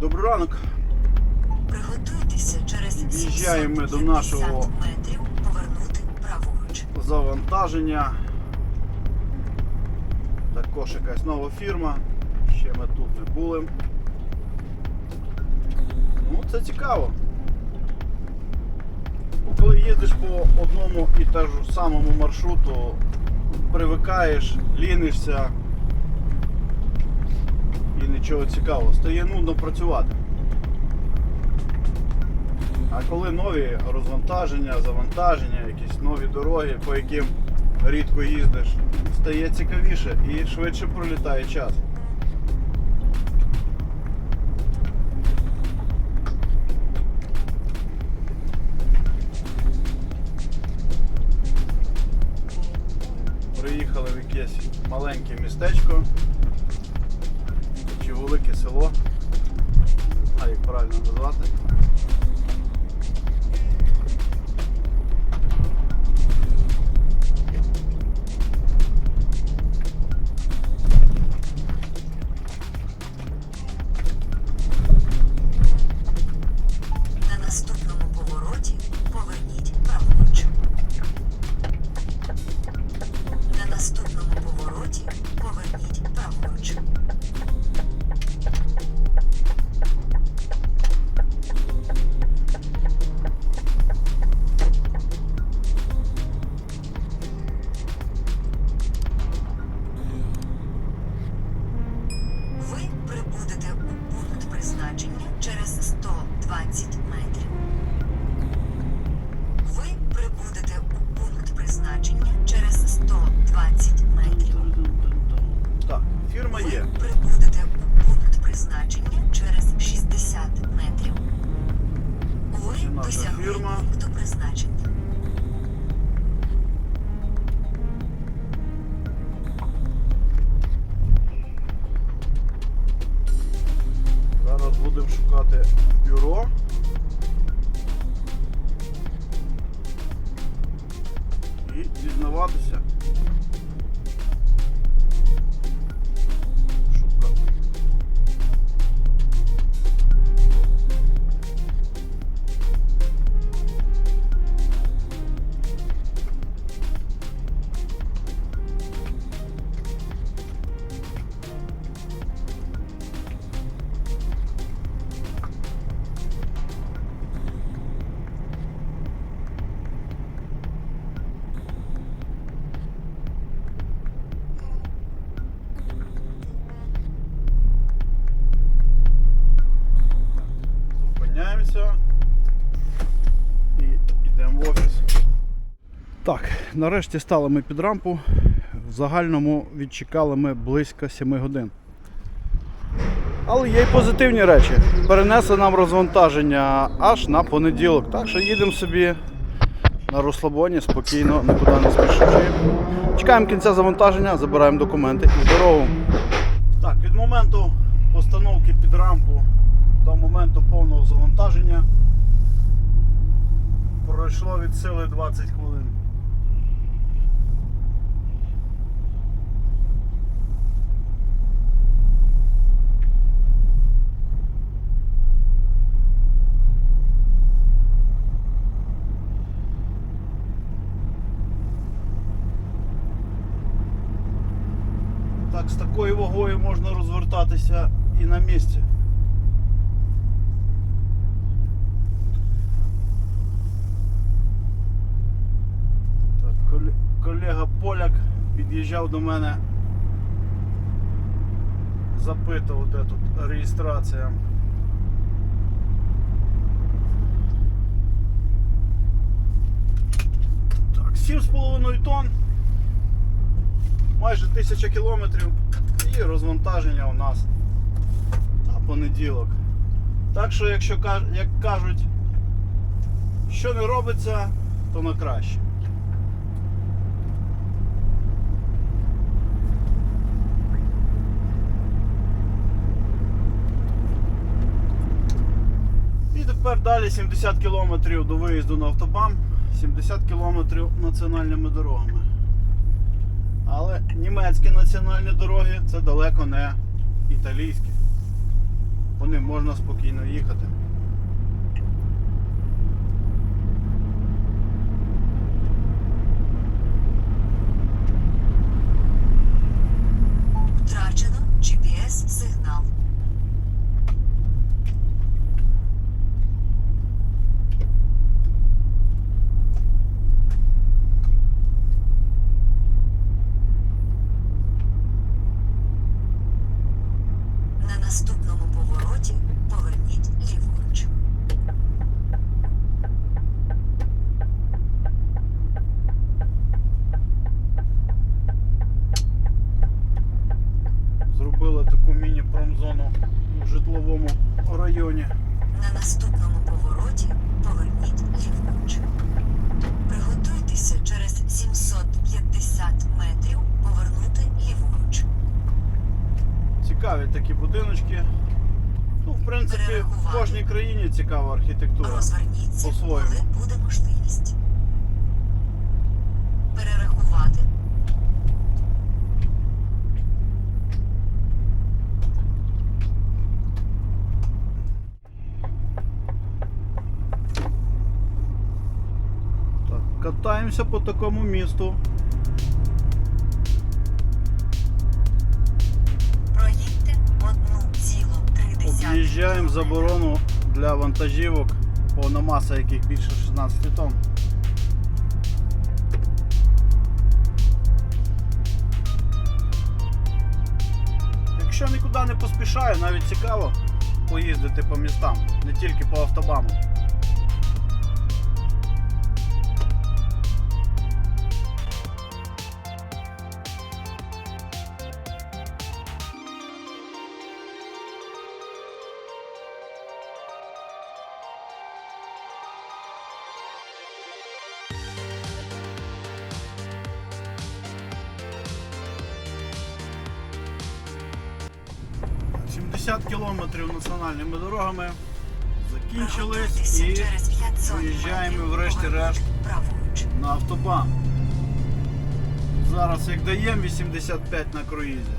Добрий ранок. Приготуйтеся через Під'їжджаємо ми до нашого- метрів повернути праворуч. Завантаження. Також якась нова фірма. Ще ми тут не були. Ну, це цікаво. Ну, Коли їздиш по одному і ж самому маршруту, привикаєш, лінишся і нічого цікавого. Стає нудно працювати. А коли нові розвантаження, завантаження, якісь нові дороги, по яким рідко їздиш, стає цікавіше і швидше пролітає час. Приїхали в якесь маленьке містечко село. А як правильно назвати? Фірма Ви є. прибудете у пункт призначення через 60 метрів. Ви наша досягли фірма. пункту призначення. Зараз будемо шукати бюро. І дізнаватися. Нарешті стали ми під рампу. В загальному відчекали ми близько 7 годин. Але є й позитивні речі. Перенесли нам розвантаження аж на понеділок. Так що їдемо собі на розслабоні, спокійно, нікуди не спішучи. Чекаємо кінця завантаження, забираємо документи і в дорогу. Так, від моменту постановки під рампу до моменту повного завантаження пройшло від сили 20 хвилин. Так, з такою вагою можна розвертатися і на місці. Так, колега поляк під'їжджав до мене, запитував, де тут реєстрація. Так, 7,5 тонн майже тисяча кілометрів і розвантаження у нас на понеділок. Так що, якщо як кажуть, що не робиться, то на краще. І тепер далі 70 кілометрів до виїзду на автобан, 70 кілометрів національними дорогами. Але німецькі національні дороги це далеко не італійські. По ним можна спокійно їхати. Наступному повороті поверніть ліворуч. Зробили таку міні-промзону в житловому районі. На наступному Цікаві такі будиночки. Ну, в принципі, в кожній країні цікава архітектура. По-своєму. буде можливість. Перерахувати. Так, катаємося по такому місту. В'їжджаємо в заборону для вантажівок повномаса, яких більше 16 тонн. Якщо нікуди не поспішаю, навіть цікаво поїздити по містам, не тільки по автобаму. 50 кілометрів національними дорогами закінчились і виїжджаємо врешті-решт на автобан. Зараз як даємо 85 на круїзі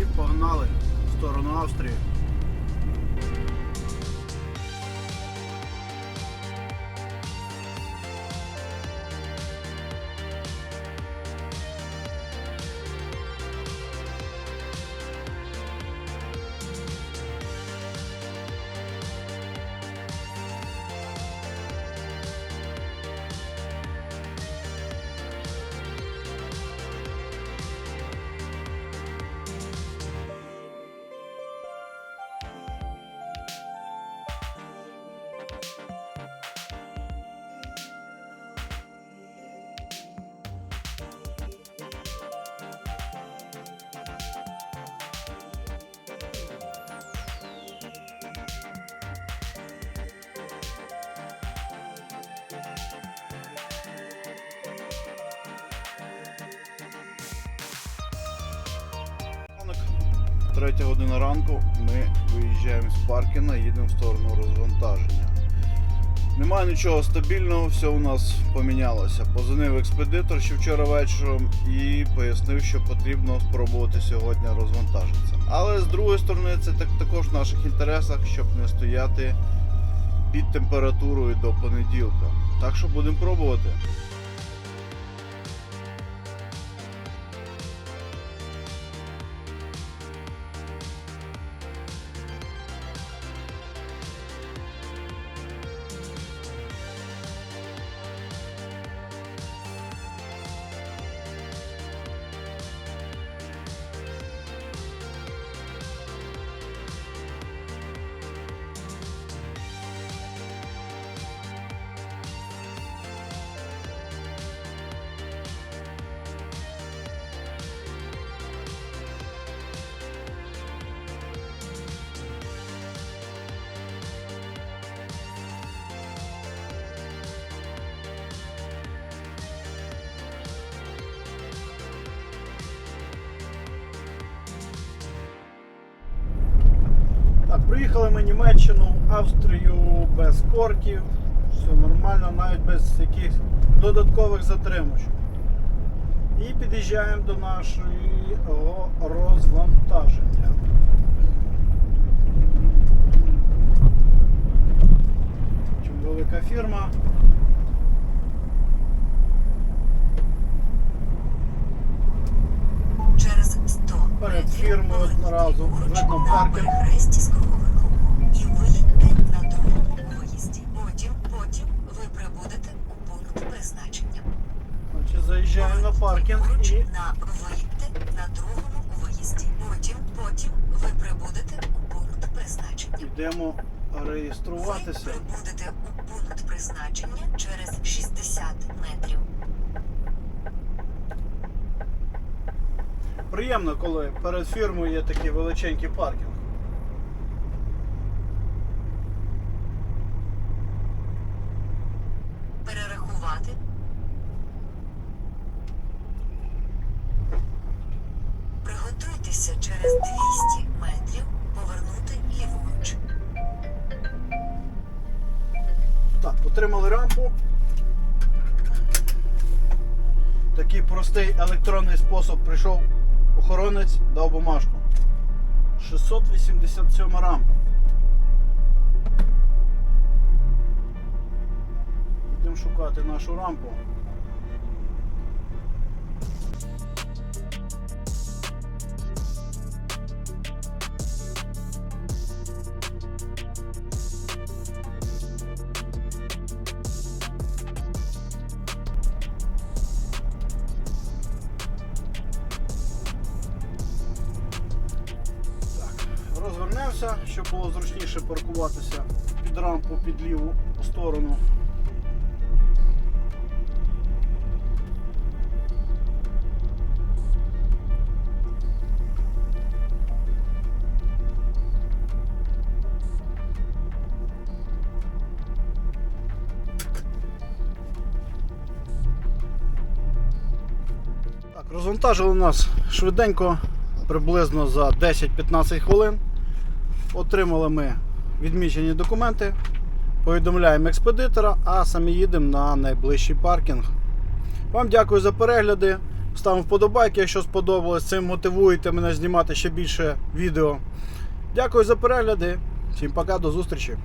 і погнали в сторону Австрії. Третя година ранку ми виїжджаємо з Паркіна, їдемо в сторону розвантаження. Немає нічого стабільного, все у нас помінялося. Позвонив експедитор ще вчора вечором і пояснив, що потрібно спробувати сьогодні розвантажитися. Але з другої сторони, це так, також в наших інтересах, щоб не стояти під температурою до понеділка. Так що будемо пробувати. Приїхали ми Німеччину, Австрію без корків, все нормально, навіть без якихось додаткових затримочок. І під'їжджаємо до нашого розвантаження. Чим велика фірма. Через 100 Перед фірмою одразу видно паркінг. Заїжджаємо на паркінг і на другому виїзді. Потім, потім ви прибудете у пункт призначення. йдемо Ви реєструватися. прибудете у пункт призначення через 60 метрів. Приємно, коли перед фірмою є такий величенький паркінг. Рампу. Такий простий електронний спосіб прийшов охоронець, дав бумажку. 687 рампа. Йдемо шукати нашу рампу. Розвернемося, щоб було зручніше паркуватися під рампу під ліву сторону. Розвантажили нас швиденько, приблизно за 10-15 хвилин. Отримали ми відмічені документи, повідомляємо експедитора, а самі їдемо на найближчий паркінг. Вам дякую за перегляди. Ставимо вподобайки, якщо сподобалось. Цим мотивуєте мене знімати ще більше відео. Дякую за перегляди. Всім пока, до зустрічі!